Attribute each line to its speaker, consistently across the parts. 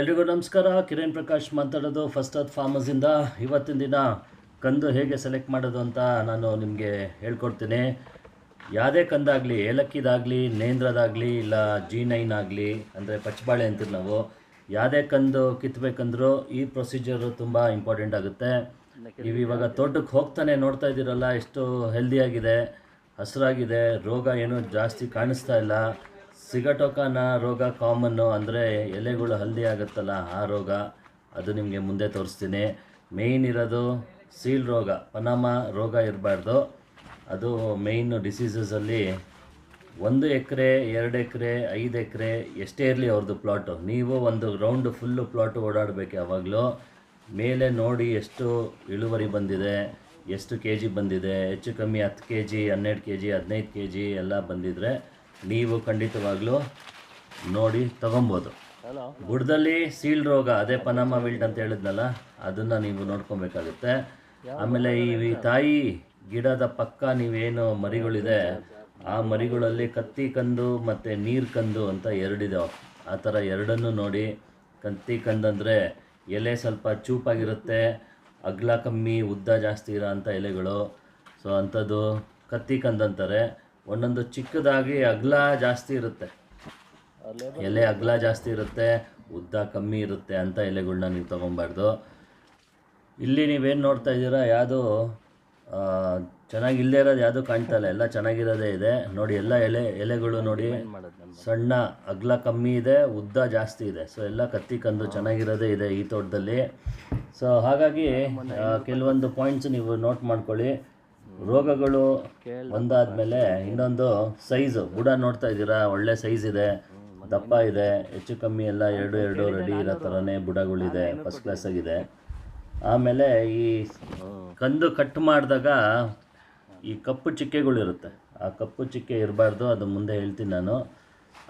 Speaker 1: ಎಲ್ರಿಗೂ ನಮಸ್ಕಾರ. ಕಿರಣ್ ಪ್ರಕಾಶ್ ಮಾತಾಡೋದು ಫಸ್ಟ್ ಫಾರ್ಮರ್ಸ್ ಫಾರ್ಮರ್ಸಿಂದ ಇವತ್ತಿನ ದಿನ ಕಂದು ಹೇಗೆ ಸೆಲೆಕ್ಟ್ ಮಾಡೋದು ಅಂತ ನಾನು ನಿಮಗೆ ಹೇಳ್ಕೊಡ್ತೀನಿ. ಯಾವುದೇ ಕಂದಾಗಲಿ, ಏಲಕ್ಕಿದಾಗಲಿ, ನೇಂದ್ರದಾಗಲಿ, ಇಲ್ಲ ಜಿ ನೈನ್ ಆಗಲಿ, ಅಂದರೆ ಪಚ್ಚಬಾಳೆ ಅಂತೀವಿ ನಾವು, ಯಾವುದೇ ಕಂದು ಕಿತ್ತಬೇಕಂದ್ರೂ ಈ ಪ್ರೊಸೀಜರು ತುಂಬ ಇಂಪಾರ್ಟೆಂಟ್ ಆಗುತ್ತೆ. ನೀವು ಇವಾಗ ತೋಟಕ್ಕೆ ಹೋಗ್ತಾನೆ ನೋಡ್ತಾ ಇದ್ದೀರಲ್ಲ, ಎಷ್ಟು ಹೆಲ್ದಿಯಾಗಿದೆ, ಹಸಿರಾಗಿದೆ, ರೋಗ ಏನೂ ಜಾಸ್ತಿ ಕಾಣಿಸ್ತಾ ಇಲ್ಲ. ಸಿಗಟೋಕನ ರೋಗ ಕಾಮನ್ನು ಅಂದರೆ ಎಲೆಗಳು ಹಲ್ದಿ ಆಗುತ್ತಲ್ಲ ಆ ರೋಗ ಅದು ನಿಮಗೆ ಮುಂದೆ ತೋರಿಸ್ತೀನಿ. ಮೇಯ್ನ್ ಇರೋದು ಸೀಲ್ ರೋಗ, ಪನಾಮ ರೋಗ ಇರಬಾರ್ದು. ಅದು ಮೇಯ್ನು ಡಿಸೀಸಸಲ್ಲಿ ಒಂದು ಎಕರೆ, ಎರಡು ಎಕರೆ, ಐದು ಎಕರೆ, ಎಷ್ಟೇ ಇರಲಿ ಅವ್ರದ್ದು ಪ್ಲಾಟು ನೀವು ಒಂದು ರೌಂಡ್ ಫುಲ್ಲು ಪ್ಲಾಟು ಓಡಾಡಬೇಕು ಯಾವಾಗಲೂ. ಮೇಲೆ ನೋಡಿ ಎಷ್ಟು ಇಳುವರಿ ಬಂದಿದೆ, ಎಷ್ಟು ಕೆ ಜಿ ಬಂದಿದೆ, ಹೆಚ್ಚು ಕಮ್ಮಿ ಹತ್ತು ಕೆ ಜಿ ಹನ್ನೆರಡು ಕೆ ಜಿ ಹದಿನೈದು ಕೆ ಜಿ ಎಲ್ಲ ಬಂದಿದ್ರೆ ನೀವು ಖಂಡಿತವಾಗ್ಲೂ ನೋಡಿ ತಗೊಬೋದು. ಗುಡದಲ್ಲಿ ಸೀಲ್ ರೋಗ ಅದೇ ಪನಾಮ ವಿಲ್ಟ್ ಅಂತ ಹೇಳಿದ್ನಲ್ಲ ಅದನ್ನು ನೀವು ನೋಡ್ಕೊಬೇಕಾಗುತ್ತೆ. ಆಮೇಲೆ ಈ ತಾಯಿ ಗಿಡದ ಪಕ್ಕ ನೀವೇನು ಮರಿಗಳಿದೆ ಆ ಮರಿಗಳಲ್ಲಿ ಕತ್ತಿ ಕಂದು ಮತ್ತು ನೀರು ಕಂದು ಅಂತ ಎರಡಿದಾವೆ ಆ ಥರ ಎರಡನ್ನು ನೋಡಿ ಕತ್ತಿ ಕಂದಂದರೆ ಎಲೆ ಸ್ವಲ್ಪ ಚೂಪಾಗಿರುತ್ತೆ ಅಗ್ಲ ಕಮ್ಮಿ ಉದ್ದ ಜಾಸ್ತಿ ಇರೋ ಅಂಥ ಎಲೆಗಳು. ಸೊ ಅಂಥದ್ದು ಕತ್ತಿ ಕಂದಂತಾರೆ. ಒಂದೊಂದು ಚಿಕ್ಕದಾಗಿ ಅಗ್ಲ ಜಾಸ್ತಿ ಇರುತ್ತೆ. ಎಲೆ ಅಗ್ಲ ಜಾಸ್ತಿ ಇರುತ್ತೆ, ಉದ್ದ ಕಮ್ಮಿ ಇರುತ್ತೆ ಅಂತ ಎಲೆಗಳನ್ನ ನೀವು ತೊಗೊಬಾರ್ದು. ಇಲ್ಲಿ ನೀವೇನು ನೋಡ್ತಾ ಇದ್ದೀರಾ, ಯಾವುದು ಚೆನ್ನಾಗಿ ಇಲ್ಲದೆ ಇರೋದು ಯಾವುದೂ ಕಾಣ್ತಾ ಇಲ್ಲ, ಎಲ್ಲ ಚೆನ್ನಾಗಿರೋದೇ ಇದೆ. ನೋಡಿ, ಎಲ್ಲ ಎಲೆ, ಎಲೆಗಳು ನೋಡಿ, ಸಣ್ಣ ಅಗಲ ಕಮ್ಮಿ ಇದೆ, ಉದ್ದ ಜಾಸ್ತಿ ಇದೆ. ಸೊ ಎಲ್ಲ ಕತ್ತಿ ಕಂದು ಚೆನ್ನಾಗಿರೋದೇ ಇದೆ ಈ ತೋಟದಲ್ಲಿ. ಸೊ ಹಾಗಾಗಿ ಕೆಲವೊಂದು ಪಾಯಿಂಟ್ಸ್ ನೀವು ನೋಟ್ ಮಾಡ್ಕೊಳ್ಳಿ. ರೋಗಗಳು ಒಂದಾದ್ಮೇಲೆ ಇನ್ನೊಂದು ಸೈಜು. ಬುಡ ನೋಡ್ತಾ ಇದ್ದೀರಾ? ಒಳ್ಳೆ ಸೈಜ್ ಇದೆ. ದಪ್ಪ ಇದೆ. ಹೆಚ್ಚು ಕಮ್ಮಿ ಎಲ್ಲ ಎರಡು ಎರಡು ರೆಡಿ ಇರೋ ಥರನೇ ಬುಡಗಳಿದೆ. ಫಸ್ಟ್ ಕ್ಲಾಸ್ ಆಗಿದೆ. ಆಮೇಲೆ ಈ ಕಂದು ಕಟ್ ಮಾಡಿದಾಗ ಈ ಕಪ್ಪು ಚಿಕ್ಕೆಗಳಿರುತ್ತೆ ಆ ಕಪ್ಪು ಚಿಕ್ಕೆ ಇರಬಾರ್ದು. ಅದು ಮುಂದೆ ಹೇಳ್ತೀನಿ ನಾನು.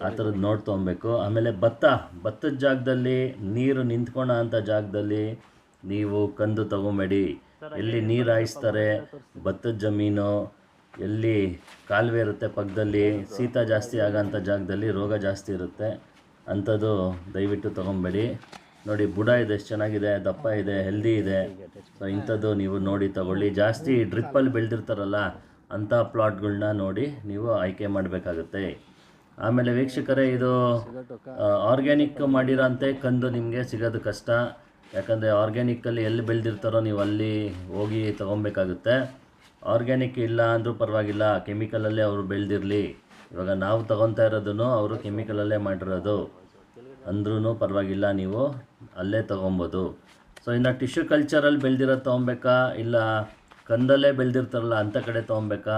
Speaker 1: ಆ ಥರದ್ದು ನೋಡಿ ತೊಗೊಬೇಕು. ಆಮೇಲೆ ಭತ್ತ. ಭತ್ತದ ಜಾಗದಲ್ಲಿ ನೀರು ನಿಂತ್ಕೊಳ್ಳೋ ಅಂಥ ಜಾಗದಲ್ಲಿ ನೀವು ಕಂದು ತೊಗೊಂಬೇಡಿ. ಎಲ್ಲಿ ನೀರು ಹಾಯಿಸ್ತಾರೆ ಭತ್ತದ ಜಮೀನು ಎಲ್ಲಿ ಕಾಲುವೆ ಇರುತ್ತೆ ಪಕ್ಕದಲ್ಲಿ ಶೀತ ಜಾಸ್ತಿ ಆಗೋಂಥ ಜಾಗದಲ್ಲಿ ರೋಗ ಜಾಸ್ತಿ ಇರುತ್ತೆ. ಅಂಥದ್ದು ದಯವಿಟ್ಟು ತೊಗೊಬೇಡಿ. ನೋಡಿ ಬುಡ ಇದೆ ಎಷ್ಟು ಚೆನ್ನಾಗಿದೆ ದಪ್ಪ ಇದೆ ಹೆಲ್ದಿ ಇದೆ. ಸೊ ಇಂಥದ್ದು ನೀವು ನೋಡಿ ತಗೊಳ್ಳಿ. ಜಾಸ್ತಿ ಡ್ರಿಪ್ಪಲ್ಲಿ ಬೆಳೆದಿರ್ತಾರಲ್ಲ ಅಂಥ ಪ್ಲಾಟ್ಗಳನ್ನ ನೋಡಿ ನೀವು ಆಯ್ಕೆ ಮಾಡಬೇಕಾಗುತ್ತೆ. ಆಮೇಲೆ ವೀಕ್ಷಕರೇ ಇದು ಆರ್ಗ್ಯಾನಿಕ್ ಮಾಡಿರೋಂತೆ ಕಂದು ನಿಮಗೆ ಸಿಗೋದು ಕಷ್ಟ. ಯಾಕಂದರೆ ಆರ್ಗ್ಯಾನಿಕ್ಕಲ್ಲಿ ಎಲ್ಲಿ ಬೆಳೆದಿರ್ತಾರೋ ನೀವು ಅಲ್ಲಿ ಹೋಗಿ ತೊಗೊಬೇಕಾಗುತ್ತೆ ಆರ್ಗ್ಯಾನಿಕ್ ಇಲ್ಲ ಅಂದರೂ ಪರವಾಗಿಲ್ಲ, ಕೆಮಿಕಲಲ್ಲೇ ಅವರು ಬೆಳೆದಿರಲಿ. ಇವಾಗ ನಾವು ತೊಗೊತಾ ಇರೋದನ್ನು ಅವರು ಕೆಮಿಕಲಲ್ಲೇ ಮಾಡಿರೋದು. ಅಂದ್ರೂ ಪರವಾಗಿಲ್ಲ ನೀವು ಅಲ್ಲೇ ತೊಗೊಬೋದು ಸೊ ಇನ್ನು ಟಿಶ್ಯೂ ಕಲ್ಚರಲ್ಲಿ ಬೆಳೆದಿರೋದು ತೊಗೊಬೇಕಾ ಇಲ್ಲ ಕಂದಲ್ಲೇ ಬೆಳೆದಿರ್ತಾರಲ್ಲ ಅಂಥ ಕಡೆ ತೊಗೊಬೇಕಾ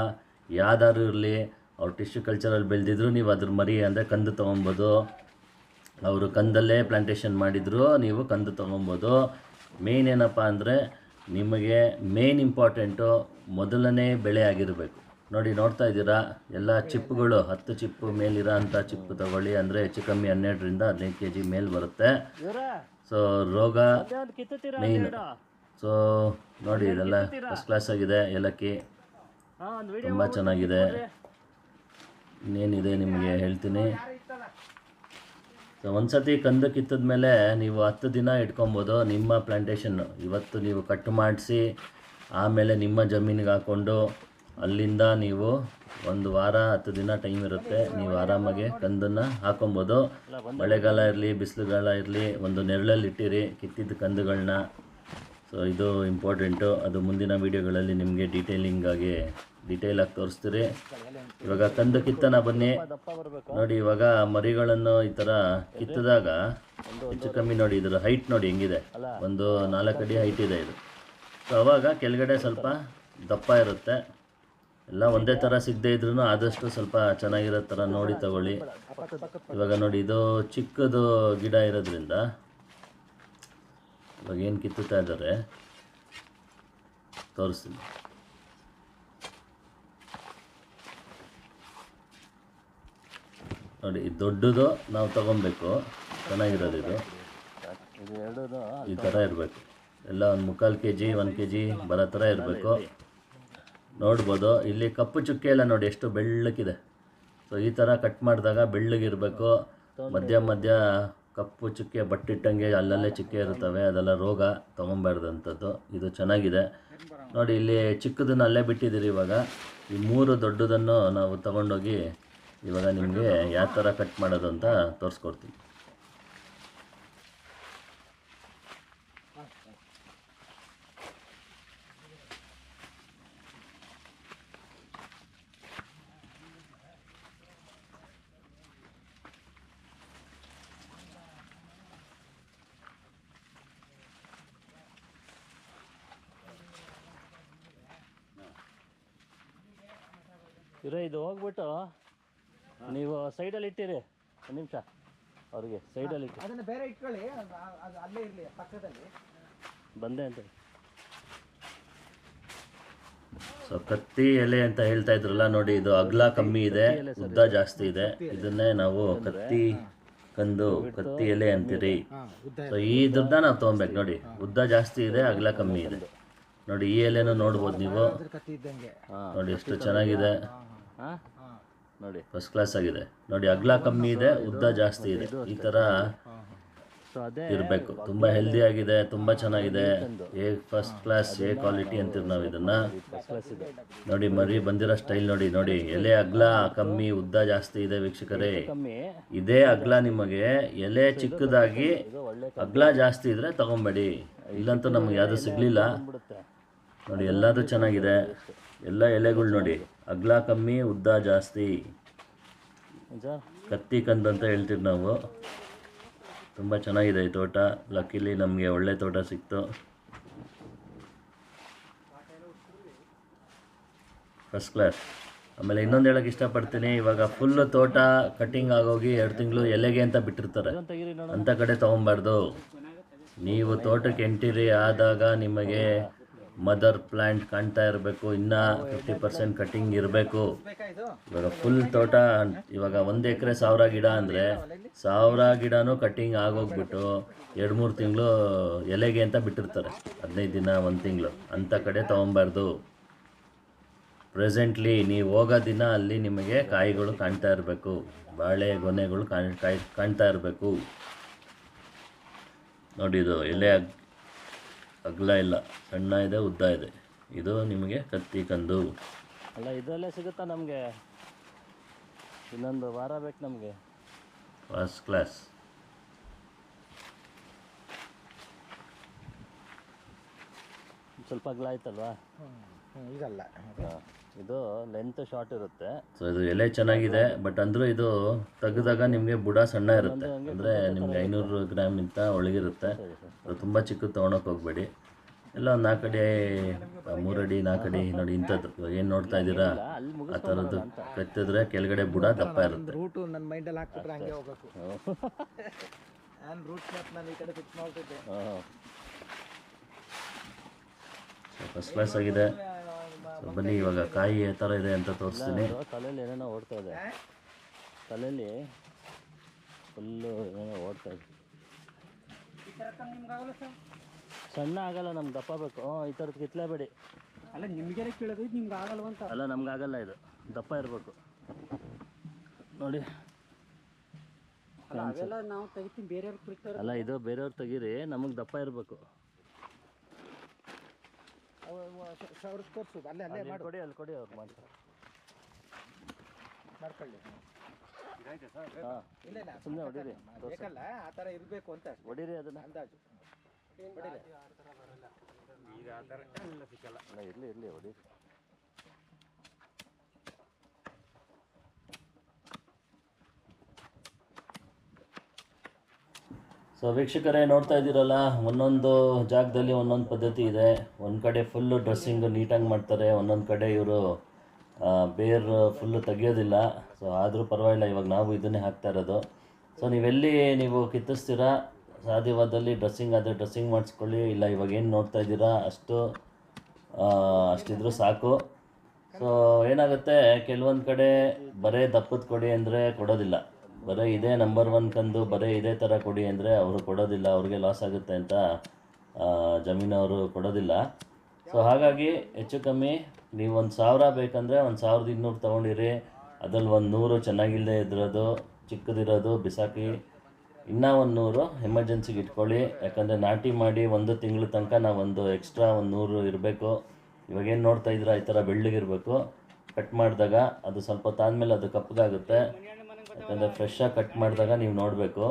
Speaker 1: ಯಾವ್ದಾದ್ರು ಇರಲಿ, ಅವ್ರು ಟಿಶ್ಯೂ ಕಲ್ಚರಲ್ಲಿ ಬೆಳೆದಿದ್ರು ನೀವು ಅದ್ರ ಮರಿ ಅಂದರೆ ಕಂದು ತೊಗೊಬೋದು ಅವರು ಕಂದಲ್ಲೇ ಪ್ಲಾಂಟೇಶನ್ ಮಾಡಿದ್ರು ನೀವು ಕಂದು ತೊಗೊಬೋದು. ಮೇಯ್ನ್ ಏನಪ್ಪ ಅಂದರೆ ನಿಮಗೆ ಮೇನ್ ಇಂಪಾರ್ಟೆಂಟು ಮೊದಲನೇ ಬೆಳೆ ಆಗಿರಬೇಕು. ನೋಡಿ ನೋಡ್ತಾ ಇದ್ದೀರಾ? ಎಲ್ಲ ಚಿಪ್ಪುಗಳು ಹತ್ತು ಚಿಪ್ಪು ಮೇಲಿರೋ ಅಂಥ ಚಿಪ್ಪು ತಗೊಳ್ಳಿ ಅಂದರೆ ಹೆಚ್ಚು ಕಮ್ಮಿ ಹನ್ನೆರಡರಿಂದ ಹದಿನೈದು ಕೆ ಜಿ ಮೇಲೆ ಬರುತ್ತೆ. ಸೊ ರೋಗ ಮೇಯ್ನ್ ಸೊ ನೋಡಿ ಇದೆಲ್ಲ ಫಸ್ಟ್ ಕ್ಲಾಸ್ ಆಗಿದೆ ಏಲಕ್ಕಿ. ತುಂಬ ಚೆನ್ನಾಗಿದೆ. ಇನ್ನೇನಿದೆ ನಿಮಗೆ ಹೇಳ್ತೀನಿ. ಸೊ ಒಂದ್ಸತಿ ಕಂದು ಕಿತ್ತದ ಮೇಲೆ ನೀವು ಹತ್ತು ದಿನ ಇಟ್ಕೊಬೋದು ನಿಮ್ಮ ಪ್ಲಾಂಟೇಷನ್ನು ಇವತ್ತು ನೀವು ಕಟ್ ಮಾಡಿಸಿ, ಆಮೇಲೆ ನಿಮ್ಮ ಜಮೀನಿಗೆ ಹಾಕ್ಕೊಂಡು ಅಲ್ಲಿಂದ ನೀವು ಒಂದು ವಾರ, ಹತ್ತು ದಿನ ಟೈಮ್ ಇರುತ್ತೆ. ನೀವು ಆರಾಮಾಗಿ ಕಂದನ್ನು ಹಾಕೊಬೋದು. ಮಳೆಗಾಲ ಇರಲಿ, ಬಿಸಿಲುಗಾಲ ಇರಲಿ, ಒಂದು ನೆರಳಲ್ಲಿ ಇಟ್ಟಿರಿ ಕಿತ್ತಿದ್ದ ಕಂದುಗಳನ್ನ ಸೊ ಇದು ಇಂಪಾರ್ಟೆಂಟು ಅದು ಮುಂದಿನ ವೀಡಿಯೋಗಳಲ್ಲಿ ನಿಮಗೆ ಡೀಟೇಲಿಂಗ್ ಆಗಿ ಡೀಟೇಲ್ ತೋರಿಸ್ತೀರಿ. ಇವಾಗ ಕಂದು ಕಿತ್ತನ ಬನ್ನಿ. ನೋಡಿ, ಇವಾಗ ಮರಿಗಳನ್ನು ಈ ಥರ ಕಿತ್ತದಾಗ ಹೆಚ್ಚು ಕಮ್ಮಿ ನೋಡಿ, ಇದರ ಹೈಟ್ ನೋಡಿ ಹೆಂಗಿದೆ. ಒಂದು ನಾಲ್ಕು ಅಡಿ ಹೈಟ್ ಇದೆ ಇದು. ಸೊ ಅವಾಗ ಕೆಳಗಡೆ ಸ್ವಲ್ಪ ದಪ್ಪ ಇರುತ್ತೆ. ಎಲ್ಲ ಒಂದೇ ಥರ ಸಿಗದೆ ಇದ್ರೂ ಆದಷ್ಟು ಸ್ವಲ್ಪ ಚೆನ್ನಾಗಿರೋ ಥರ ನೋಡಿ ತಗೊಳ್ಳಿ. ಇವಾಗ ನೋಡಿ, ಇದು ಚಿಕ್ಕದು ಗಿಡ ಇರೋದ್ರಿಂದ ಇವಾಗ ಏನು ಕಿತ್ತುತ್ತಾ ಇದ್ದಾರೆ? ತೋರಿಸ್ತೀನಿ. ನೋಡಿ ಇದು ದೊಡ್ಡದು ನಾವು ತಗೊಬೇಕು. ಚೆನ್ನಾಗಿರೋದು ಇದು. ಈ ಥರ ಇರಬೇಕು. ಎಲ್ಲ ಒಂದು ಮುಕ್ಕಾಲು ಕೆ ಜಿ ಒಂದು ಕೆ ಜಿ ಬರೋ ಥರ ಇರಬೇಕು. ನೋಡ್ಬೋದು, ಇಲ್ಲಿ ಕಪ್ಪು ಚುಕ್ಕೆ ಎಲ್ಲ ನೋಡಿ, ಎಷ್ಟು ಬೆಳ್ಳಕ್ಕಿದೆ. ಸೊ ಈ ಥರ ಕಟ್ ಮಾಡಿದಾಗ ಬೆಳ್ಳಗಿರಬೇಕು. ಮಧ್ಯ ಮಧ್ಯ ಕಪ್ಪು ಚುಕ್ಕೆ ಬಟ್ಟಿಟ್ಟಂಗೆ ಅಲ್ಲಲ್ಲೇ ಚುಕ್ಕೆ ಇರ್ತವೆ ಅದೆಲ್ಲ ರೋಗ ತೊಗೊಬಾರ್ದಂಥದ್ದು. ಇದು ಚೆನ್ನಾಗಿದೆ. ನೋಡಿ, ಇಲ್ಲಿ ಚಿಕ್ಕದನ್ನು ಅಲ್ಲೇ ಬಿಟ್ಟಿದ್ದೀರಿ ಇವಾಗ. ಈ ಮೂರು ದೊಡ್ಡದನ್ನು ನಾವು ತಗೊಂಡೋಗಿ ಇವಾಗ ನಿಮಗೆ ಯಾವ ಥರ ಕಟ್ ಮಾಡೋದು ಅಂತ ತೋರಿಸ್ಕೊಡ್ತೀನಿ. ಇದು ಹೋಗ್ಬಿಟ್ಟು ನೀವು ಸೈಡಲ್ಲಿ ಇಟ್ಟಿರಿ. ಒಂದು ನಿಮಿಷ. ಅವ್ರಿಗೆ ಸೈಡಲ್ಲಿ ಇಟ್ಟು.
Speaker 2: ಅದನ್ನ ಬೇರೆ ಇಟ್ಕೊಳ್ಳಿ. ಅದು ಅಲ್ಲೇ ಇರಲಿ ಪಕ್ಕದಲ್ಲಿ.
Speaker 1: ಬಂದೆ ಅಂತ ಸೊ ಕತ್ತಿ ಎಲೆ ಅಂತ ಹೇಳ್ತಾ ಇದ್ರಲ್ಲ ನೋಡಿ ಇದು ಅಗ್ಲ ಕಮ್ಮಿ ಇದೆ ಉದ್ದ ಜಾಸ್ತಿ ಇದೆ. ಇದನ್ನೇ ನಾವು ಕತ್ತಿ ಕಂದು ಕತ್ತಿ ಎಲೆ ಅಂತೀರಿ. ಸೊ ಈ ದುಡ್ಡ ನಾವು ತೊಗೊಬೇಕು ನೋಡಿ. ಉದ್ದ ಜಾಸ್ತಿ ಇದೆ ಅಗ್ಲ ಕಮ್ಮಿ ಇದೆ. ನೋಡಿ ಈ ಎಲೆನೂ ನೋಡ್ಬೋದು ನೀವು. ನೋಡಿ ಎಷ್ಟು ಚೆನ್ನಾಗಿದೆ. ನೋಡಿ. ಫಸ್ಟ್ ಕ್ಲಾಸ್ ಆಗಿದೆ. ನೋಡಿ, ಅಗ್ಲ ಕಮ್ಮಿ ಇದೆ, ಉದ್ದ ಜಾಸ್ತಿ ಇದೆ. ಈ ಥರ ಇರಬೇಕು. ತುಂಬ ಹೆಲ್ದಿ ಆಗಿದೆ, ತುಂಬ ಚೆನ್ನಾಗಿದೆ. A first class A quality ಅಂತೀವಿ ನಾವು ಇದನ್ನ. ನೋಡಿ, ಮರಿ ಬಂದಿರೋ ಸ್ಟೈಲ್ ನೋಡಿ ನೋಡಿ. ಎಲೆ ಅಗ್ಲ ಕಮ್ಮಿ, ಉದ್ದ ಜಾಸ್ತಿ ಇದೆ ವೀಕ್ಷಕರೇ. ಇದೇ ಅಗ್ಲ ನಿಮಗೆ ಎಲೆ ಚಿಕ್ಕದಾಗಿ ಅಗ್ಲ ಜಾಸ್ತಿ ಇದ್ರೆ ತಗೊಂಬೇಡಿ. ಇಲ್ಲಂತೂ ನಮ್ಗೆ ಯಾವುದು ಸಿಗ್ಲಿಲ್ಲ. ನೋಡಿ ಎಲ್ಲದೂ ಚೆನ್ನಾಗಿದೆ. ಎಲ್ಲ ಎಲೆಗಳು ನೋಡಿ. ಅಗ್ಲ ಕಮ್ಮಿ ಉದ್ದ ಜಾಸ್ತಿ. ಕತ್ತಿ ಕಂದು ಅಂತ ಹೇಳ್ತೀವಿ ನಾವು. ತುಂಬ ಚೆನ್ನಾಗಿದೆ ಈ ತೋಟ. ಲಕ್ಕಿಲಿ ನಮಗೆ ಒಳ್ಳೆ ತೋಟ ಸಿಕ್ತು. ಫಸ್ಟ್ ಕ್ಲಾಸ್ ಆಮೇಲೆ ಇನ್ನೊಂದು ಹೇಳಕ್ಕೆ ಇಷ್ಟಪಡ್ತೀನಿ. ಇವಾಗ ಫುಲ್ ತೋಟ ಕಟಿಂಗ್ ಆಗೋಗಿ ಎರಡು ತಿಂಗಳು ಎಲೆಗೆ ಅಂತ ಬಿಟ್ಟಿರ್ತಾರೆ. ಅಂಥ ಕಡೆ ತೊಗೊಬಾರ್ದು. ನೀವು ತೋಟಕ್ಕೆ ಎಂಟಿರಿ ಆದಾಗ ನಿಮಗೆ ಮದರ್ ಪ್ಲ್ಯಾಂಟ್ ಕಾಣ್ತಾ ಇರಬೇಕು ಇನ್ನೂ ಫಿಫ್ಟಿ ಪರ್ಸೆಂಟ್ ಕಟಿಂಗ್ ಇರಬೇಕು.
Speaker 2: ಬೇಕಾ
Speaker 1: ಇವಾಗ ಫುಲ್ ತೋಟ ಇವಾಗ ಒಂದು ಎಕರೆ ಸಾವಿರ ಗಿಡ ಅಂದರೆ ಸಾವಿರ ಗಿಡನೂ ಕಟ್ಟಿಂಗ್ ಆಗೋಗ್ಬಿಟ್ಟು ಎರಡು ಮೂರು ತಿಂಗಳು ಎಲೆಗೆ ಅಂತ ಬಿಟ್ಟಿರ್ತಾರೆ. ಹದಿನೈದು ದಿನ ಒಂದು ತಿಂಗಳು. ಅಂಥ ಕಡೆ ತೊಗೊಬಾರ್ದು. ಪ್ರೆಸೆಂಟ್ಲಿ ನೀವು ಹೋಗೋ ದಿನ ಅಲ್ಲಿ ನಿಮಗೆ ಕಾಯಿಗಳು ಕಾಣ್ತಾ ಇರಬೇಕು. ಬಾಳೆ ಗೊನೆಗಳು ಕಾಣ್ ಕಾಯ್ ಕಾಣ್ತಾ ಇರಬೇಕು. ನೋಡಿ ಇದು ಎಲೆ ಅಗಲ ಇಲ್ಲ ಸಣ್ಣ ಇದೆ ಉದ್ದ ಇದೆ. ಇದು ನಿಮಗೆ ಕತ್ತಿ ಕಂದು.
Speaker 3: ಅಲ್ಲ ಇದರಲ್ಲೇ ಸಿಗುತ್ತಾ ನಮಗೆ? ಇನ್ನೊಂದು ವಾರ ಬೇಕು ನಮಗೆ.
Speaker 1: ಫಸ್ಟ್ ಕ್ಲಾಸ್
Speaker 3: ಸ್ವಲ್ಪ ಅಗಲ ಆಯ್ತಲ್ವಾ?
Speaker 2: ಇದಲ್ಲ.
Speaker 3: ಇದು ಲೆಂತ್ ಶಾರ್ಟ್ ಇರುತ್ತೆ.
Speaker 1: ಸೊ ಇದು ಎಲೆ ಚೆನ್ನಾಗಿದೆ ಬಟ್ ಅಂದರೂ ಇದು ತೆಗೆದಾಗ ನಿಮಗೆ ಬುಡ ಸಣ್ಣ ಇರುತ್ತೆ. ಅಂದರೆ ನಿಮಗೆ ಐನೂರು ಗ್ರಾಮ್ ಇಂತ ಒಳಗಿರುತ್ತೆ. ಅದು ತುಂಬ ಚಿಕ್ಕದು ತೊಗೊಳಕ್ಕೆ ಹೋಗಬೇಡಿ. ಎಲ್ಲ ಒಂದು ನಾಲ್ಕು ಅಡಿ ಮೂರು ಅಡಿ ನಾಲ್ಕು ಅಡಿ ನೋಡಿ ಇಂಥದ್ದು. ಇವಾಗ ಏನು ನೋಡ್ತಾ ಇದ್ದೀರಾ? ಆ ಥರದ್ದು ಕತ್ತಿದ್ರೆ ಕೆಳಗಡೆ ಬುಡ ದಪ್ಪ ಇರುತ್ತೆ.
Speaker 2: ರೂಟು ನನ್ನ ಮೈಂಡಲ್ಲಿ ಹಾಕ್ಬಿಟ್ರೆ ಹಂಗೆ ಹೋಗಬೇಕು ನಾನು ರೂಟ್ ನಾನು ಈ ಕಡೆ ಫಿಕ್ಸ್ ಮಾಡ್ತಿದ್ದೆ.
Speaker 1: ಫಸ್ಟ್ ಕ್ಲಾಸ್ ಆಗಿದೆ. ಸೊ ಬನ್ನಿ ಇವಾಗ ಕಾಯಿ ಯಾವ ಥರ ಇದೆ ಅಂತ ತೋರಿಸ್ತೀನಿ.
Speaker 3: ತಲೆಯಲ್ಲಿ ಏನೇನೋ ಓಡ್ತಾ ಇದೆ. ತಲೆಯಲ್ಲಿ ಫುಲ್ಲು ಏನೇನೋ ಓಡ್ತಾ ಇದೆ. ಸಣ್ಣ ಆಗಲ್ಲ ನಮ್ಗೆ ದಪ್ಪ ಬೇಕು. ಹ್ಞೂ ಈ ಥರದ್ದು ಕಿತ್ಲೇಬೇಡಿ
Speaker 2: ಅಲ್ಲ ನಿಮಗೆ ಕೇಳೋದು ನಿಮ್ಗೆ ಆಗಲ್ಲ ಅಂತ?
Speaker 3: ಅಲ್ಲ ನಮ್ಗೆ ಆಗಲ್ಲ ಇದು. ದಪ್ಪ ಇರಬೇಕು. ನೋಡಿ. ಅಲ್ಲ ಇದು ಬೇರೆಯವ್ರು ತೆಗೀರಿ ನಮಗೆ ದಪ್ಪ ಇರಬೇಕು.
Speaker 2: ಸಾವಿರ ತೋರಿಸೋದು. ಅಲ್ಲೇ ಅಲ್ಲೇ ಮಾಡು.
Speaker 3: ಕೊಡಿ ಅಲ್ಲಿ ಕೊಡಿ ಅವ್ರು ಮಾಡ್ತಾರೆ
Speaker 2: ಮಾಡ್ಕೊಳ್ಳಿ.
Speaker 3: ಹಾಂ.
Speaker 2: ಇಲ್ಲ ಇಲ್ಲ
Speaker 3: ಸುಮ್ಮನೆ ಹೊಡೀರಿ.
Speaker 2: ಬೇಕಲ್ಲ ಆ ಥರ ಇರಬೇಕು ಅಂತ ಹೊಡಿರಿ
Speaker 3: ಹೊಡೀರಿ ಅದನ್ನು.
Speaker 2: ಅಂದಾಜು. ಹೊಡಿಲೆ.
Speaker 3: ಅಲ್ಲ ಇರಲಿ ಇರಲಿ ಹೊಡೀರಿ.
Speaker 1: ಸೊ ವೀಕ್ಷಕರೇ, ನೋಡ್ತಾ ಇದ್ದೀರಲ್ಲ, ಒಂದೊಂದು ಜಾಗದಲ್ಲಿ ಒಂದೊಂದು ಪದ್ಧತಿ ಇದೆ. ಒಂದು ಕಡೆ ಫುಲ್ಲು ಡ್ರೆಸ್ಸಿಂಗ್ ನೀಟಾಗಿ ಮಾಡ್ತಾರೆ, ಒಂದೊಂದು ಕಡೆ ಇವರು ಬೇರ್ ಫುಲ್ಲು ತೆಗಿಯೋದಿಲ್ಲ. ಸೊ ಆದರೂ ಪರವಾಗಿಲ್ಲ, ಇವಾಗ ನಾವು ಇದನ್ನೇ ಹಾಕ್ತಾ ಇರೋದು. ಸೊ ನೀವೆಲ್ಲಿ ನೀವು ಕಿತ್ತಿಸ್ತೀರಾ? ಸಾಧ್ಯವಾದಲ್ಲಿ ಡ್ರೆಸ್ಸಿಂಗ್ ಆದರೆ ಡ್ರೆಸ್ಸಿಂಗ್ ಮಾಡಿಸ್ಕೊಳ್ಳಿ. ಇಲ್ಲ, ಇವಾಗ ಏನು ನೋಡ್ತಾ ಇದ್ದೀರಾ? ಅಷ್ಟು ಅಷ್ಟಿದ್ರೂ ಸಾಕು. ಸೊ ಏನಾಗುತ್ತೆ? ಕೆಲವೊಂದು ಕಡೆ ಬರೇ ದಪ್ಪದ ಕೊಡಿ ಅಂದರೆ ಕೊಡೋದಿಲ್ಲ. ಬರೀ ಇದೇ ನಂಬರ್ ಒನ್ ಕಂದು, ಬರೀ ಇದೇ ಥರ ಕೊಡಿ ಅಂದರೆ ಅವರು ಕೊಡೋದಿಲ್ಲ, ಅವ್ರಿಗೆ ಲಾಸ್ ಆಗುತ್ತೆ ಅಂತ ಜಮೀನವರು ಕೊಡೋದಿಲ್ಲ. ಸೊ ಹಾಗಾಗಿ ಹೆಚ್ಚು ಕಮ್ಮಿ ನೀವು ಒಂದು ಸಾವಿರ ಬೇಕಂದರೆ ಒಂದು ಸಾವಿರದ ಇನ್ನೂರು ತೊಗೊಂಡಿರಿ. ಅದ್ರಲ್ಲಿ ಒಂದು ನೂರು ಚೆನ್ನಾಗಿಲ್ಲದೆ ಇದ್ರದು ಚಿಕ್ಕದಿರೋದು, ಬಿಸಾಕಿ ಇನ್ನೂ ಒಂದು ನೂರು ಎಮರ್ಜೆನ್ಸಿಗೆ ಇಟ್ಕೊಳ್ಳಿ. ಯಾಕಂದರೆ ನಾಟಿ ಮಾಡಿ ಒಂದು ತಿಂಗಳ ತನಕ ನಾವು ಒಂದು ಎಕ್ಸ್ಟ್ರಾ ಒಂದು ನೂರು ಇರಬೇಕು. ಇವಾಗೇನು ನೋಡ್ತಾ ಇದ್ರೆ ಈ ಥರ ಬೆಳ್ಳಗಿರಬೇಕು. ಕಟ್ ಮಾಡಿದಾಗ ಅದು ಸ್ವಲ್ಪ ಹೊತ್ತಾದ್ಮೇಲೆ ಅದು ಕಪ್ಪಗಾಗುತ್ತೆ. ಯಾಕಂದರೆ ಫ್ರೆಶ್ಶಾಗಿ ಕಟ್ ಮಾಡಿದಾಗ ನೀವು ನೋಡಬೇಕು.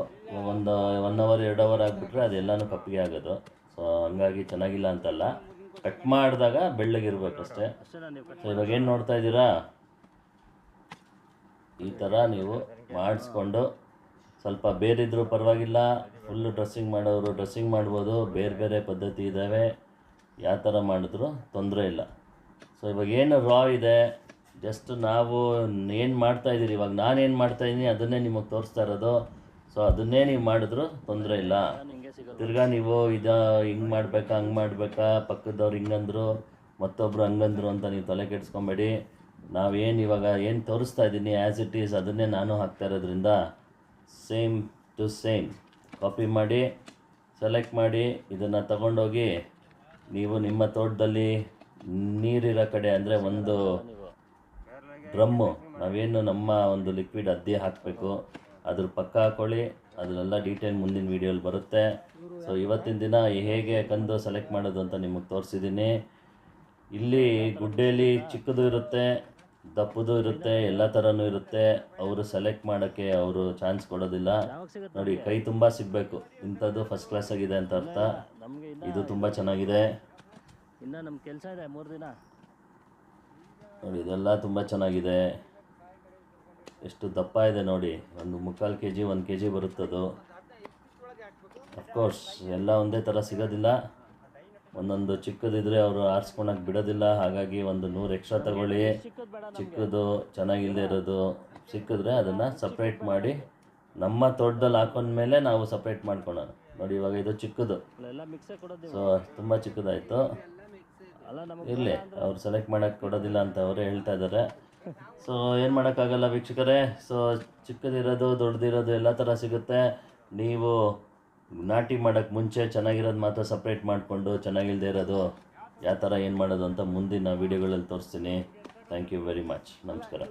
Speaker 1: ಒಂದು ಒನ್ ಅವರ್ ಎರಡು ಅವರ್ ಆಗಿಬಿಟ್ರೆ ಅದೆಲ್ಲನೂ ಕಪ್ಪಿಗೆ ಆಗೋದು. ಸೊ ಹಂಗಾಗಿ ಚೆನ್ನಾಗಿಲ್ಲ ಅಂತಲ್ಲ. ಕಟ್ ಮಾಡಿದಾಗ ಬೆಳ್ಳಗಿರ್ಬೇಕು ಅಷ್ಟೇ.
Speaker 3: ಅಷ್ಟೇನಾ
Speaker 1: ಸೊ ಇವಾಗ ಏನು ನೋಡ್ತಾ ಇದ್ದೀರಾ? ಈ ಥರ ನೀವು ಮಾಡಿಸ್ಕೊಂಡು ಸ್ವಲ್ಪ ಬೇರಿದ್ರೂ ಪರವಾಗಿಲ್ಲ. ಫುಲ್ಲು ಡ್ರೆಸ್ಸಿಂಗ್ ಮಾಡೋರು ಡ್ರೆಸ್ಸಿಂಗ್ ಮಾಡ್ಬೋದು. ಬೇರೆ ಬೇರೆ ಪದ್ಧತಿ ಇದ್ದಾವೆ ಯಾವ ಥರ ಮಾಡಿದ್ರು ತೊಂದರೆ ಇಲ್ಲ. ಸೊ ಇವಾಗ ಏನು ರಾ ಇದೆ? ಜಸ್ಟ್ ನಾವು ಏನು ಮಾಡ್ತಾಯಿದ್ದೀರಿ ಇವಾಗ ನಾನೇನು ಮಾಡ್ತಾಯಿದ್ದೀನಿ ಅದನ್ನೇ ನಿಮಗೆ ತೋರಿಸ್ತಾ ಇರೋದು. ಸೊ ಅದನ್ನೇ ನೀವು ಮಾಡಿದ್ರು ತೊಂದರೆ ಇಲ್ಲ. ತಿರ್ಗಾ ನೀವು ಇದು ಹಿಂಗೆ ಮಾಡಬೇಕಾ, ಹಂಗೆ ಮಾಡಬೇಕಾ? ಪಕ್ಕದವ್ರು ಹಿಂಗಂದ್ರು, ಮತ್ತೊಬ್ರು ಹಂಗಂದ್ರು ಅಂತ ನೀವು ತಲೆ ಕೆಡಿಸ್ಕೊಬೇಡಿ. ನಾವೇನು ಇವಾಗ ಏನು ತೋರಿಸ್ತಾ ಇದ್ದೀನಿ ಆ್ಯಸ್ ಇಟ್ ಈಸ್ ಅದನ್ನೇ ನಾನು ಹಾಕ್ತಾ ಇರೋದ್ರಿಂದ ಸೇಮ್ ಟು ಸೇಮ್ ಕಾಪಿ ಮಾಡಿ ಸೆಲೆಕ್ಟ್ ಮಾಡಿ, ಇದನ್ನು ತಗೊಂಡೋಗಿ ನೀವು ನಿಮ್ಮ ತೋಟದಲ್ಲಿ ನೀರಿರೋ ಕಡೆ ಅಂದರೆ ಒಂದು ಡ್ರಮ್ಮು ನಾವೇನು ನಮ್ಮ ಒಂದು ಲಿಕ್ವಿಡ್ ಅದ್ದಿ ಹಾಕಬೇಕು. ಅದ್ರ ಪಕ್ಕ ಹಾಕೊಳ್ಳಿ ಅದನ್ನೆಲ್ಲ ಡೀಟೇಲ್ ಮುಂದಿನ ವೀಡಿಯೋಲಿ ಬರುತ್ತೆ. ಸೊ ಇವತ್ತಿನ ದಿನ ಹೇಗೆ ಕಂದು ಸೆಲೆಕ್ಟ್ ಮಾಡೋದು ಅಂತ ನಿಮಗೆ ತೋರಿಸಿದ್ದೀನಿ ಇಲ್ಲಿ ಗುಡ್ಡೆಯಲ್ಲಿ ಚಿಕ್ಕದು ಇರುತ್ತೆ, ದಪ್ಪದು ಇರುತ್ತೆ, ಎಲ್ಲ ಥರನೂ ಇರುತ್ತೆ. ಅವರು ಸೆಲೆಕ್ಟ್ ಮಾಡೋಕ್ಕೆ ಅವರು ಚಾನ್ಸ್ ಕೊಡೋದಿಲ್ಲ. ನೋಡಿ, ಕೈ ತುಂಬ ಸಿಗಬೇಕು. ಇಂಥದ್ದು ಫಸ್ಟ್ ಕ್ಲಾಸ್ ಆಗಿದೆ ಅಂತ ಅರ್ಥ. ಇದು ತುಂಬ ಚೆನ್ನಾಗಿದೆ.
Speaker 3: ಇನ್ನು ನಮ್ಮ ಕೆಲಸ ಇದೆ, ಮೂರು ದಿನ.
Speaker 1: ನೋಡಿ ಇದೆಲ್ಲ ತುಂಬ ಚೆನ್ನಾಗಿದೆ. ಎಷ್ಟು ದಪ್ಪ ಇದೆ ನೋಡಿ. ಒಂದು ಮುಕ್ಕಾಲು ಕೆ ಜಿ ಒಂದು ಕೆ ಜಿ ಬರುತ್ತದು ಅಫ್ಕೋರ್ಸ್ ಎಲ್ಲ ಒಂದೇ ಥರ ಸಿಗೋದಿಲ್ಲ. ಒಂದೊಂದು ಚಿಕ್ಕದಿದ್ರೆ ಅವರು ಆರಿಸ್ಕೊಳಕ್ಕೆ ಬಿಡೋದಿಲ್ಲ. ಹಾಗಾಗಿ ಒಂದು ನೂರು ಎಕ್ಸ್ಟ್ರಾ ತಗೊಳ್ಳಿ.
Speaker 3: ಚಿಕ್ಕದು
Speaker 1: ಚೆನ್ನಾಗಿಲ್ಲದೆ ಇರೋದು. ಸಿಕ್ಕಿದ್ರೆ ಅದನ್ನು ಸಪ್ರೇಟ್ ಮಾಡಿ ನಮ್ಮ ತೋಟದಲ್ಲಿ ಹಾಕೊಂಡ್ಮೇಲೆ ನಾವು ಸಪ್ರೇಟ್ ಮಾಡ್ಕೊಳೋಣ ನೋಡಿ ಇವಾಗ ಇದು ಚಿಕ್ಕದು. ಸೊ ತುಂಬ ಚಿಕ್ಕದಾಯಿತು. ಇರಲಿ ಅವ್ರು ಸೆಲೆಕ್ಟ್ ಮಾಡೋಕ್ಕೆ ಕೊಡೋದಿಲ್ಲ ಅಂತ ಅವರೇ ಹೇಳ್ತಾ ಇದ್ದಾರೆ ಸೊ ಏನು ಮಾಡೋಕ್ಕಾಗಲ್ಲ ವೀಕ್ಷಕರೇ? ಸೊ ಚಿಕ್ಕದಿರೋದು ದೊಡ್ಡದಿರೋದು ಎಲ್ಲ ಥರ ಸಿಗುತ್ತೆ. ನೀವು ನಾಟಿ ಮಾಡೋಕ್ಕೆ ಮುಂಚೆ ಚೆನ್ನಾಗಿರೋದು ಮಾತ್ರ ಸಪ್ರೇಟ್ ಮಾಡಿಕೊಂಡು ಚೆನ್ನಾಗಿಲ್ಲದೆ ಇರೋದು ಯಾವ ಥರ ಏನು ಮಾಡೋದು ಅಂತ ಮುಂದಿನ ವೀಡಿಯೋಗಳಲ್ಲಿ ತೋರಿಸ್ತೀನಿ. ಥ್ಯಾಂಕ್ ಯು ವೆರಿ ಮಚ್ ನಮಸ್ಕಾರ.